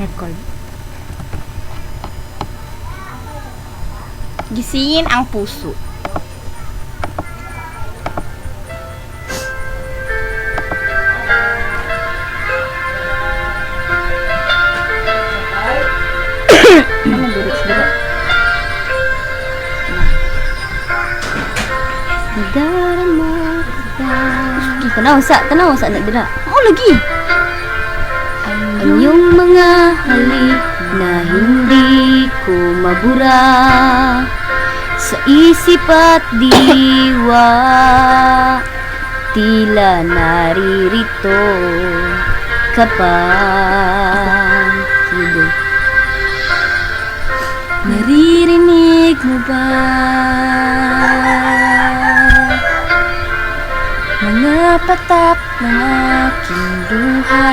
Record. Gisingin ang puso. Ano direct direct? Darama ka. Tanaw sa, tanaw sa na dira. Oh, lagi. Ang iyong mga halik na hindi ko mabura. Sa isip at diwa tila naririto ka pa. Naririnig mo ba? Mga patak ng aking luha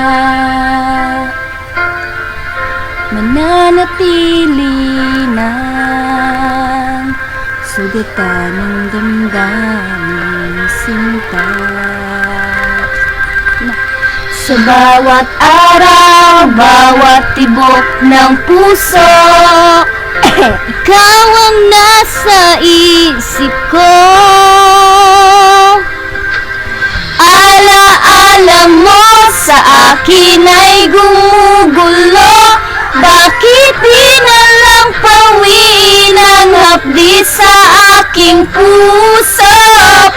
Mananatili ng sugatan ng damdamin sinta. Sa bawat araw, bawat tibok ng puso Ikaw ang nasa isip ko. Ala-ala mo sa akin ay gumugulo aking puso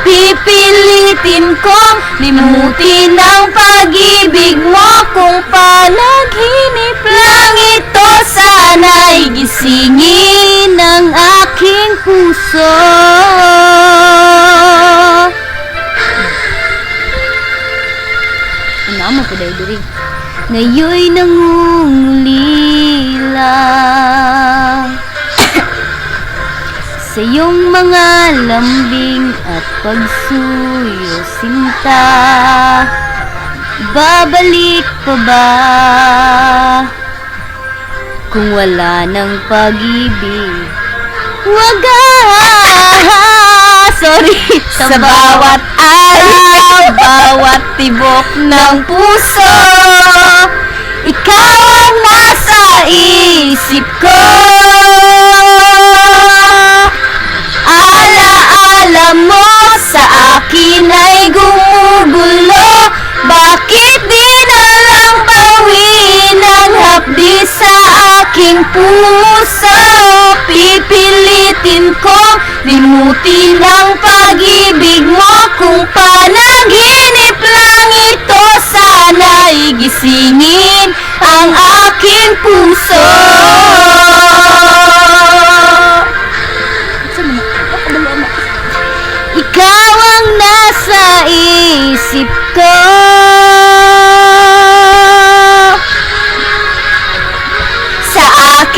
Pipilitin kong limutin ang pag-ibig mo. Kung panaginip lang ito sana'y gisingin ang aking puso. Ano mo po daw diri? Ngayoy nangungulila Sa iyong mga lambing at pagsuyo sinta. Babalik pa ba? Kung wala ng pag-ibig Wag Sorry Sa bawat araw, bawat tibok ng puso, Ikaw ang nasa isip ko aking puso Pipilitin ko limutin ang pag-ibig mo. Kung panaginip lang ito sana'y gisingin ang aking puso. Ikaw ang nasa isip ko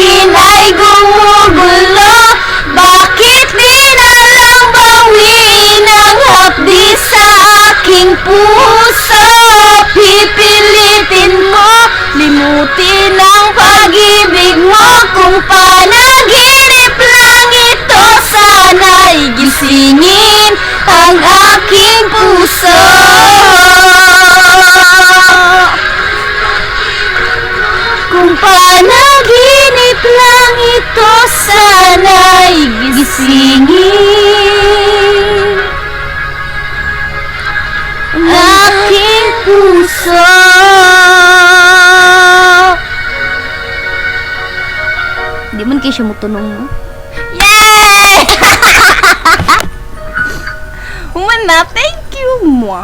akin ay gumugulo. Bakit di ang hapdi sa gisingin ang aking puso Di man kayo siya mutunong no? Yay! Humana, thank you mo.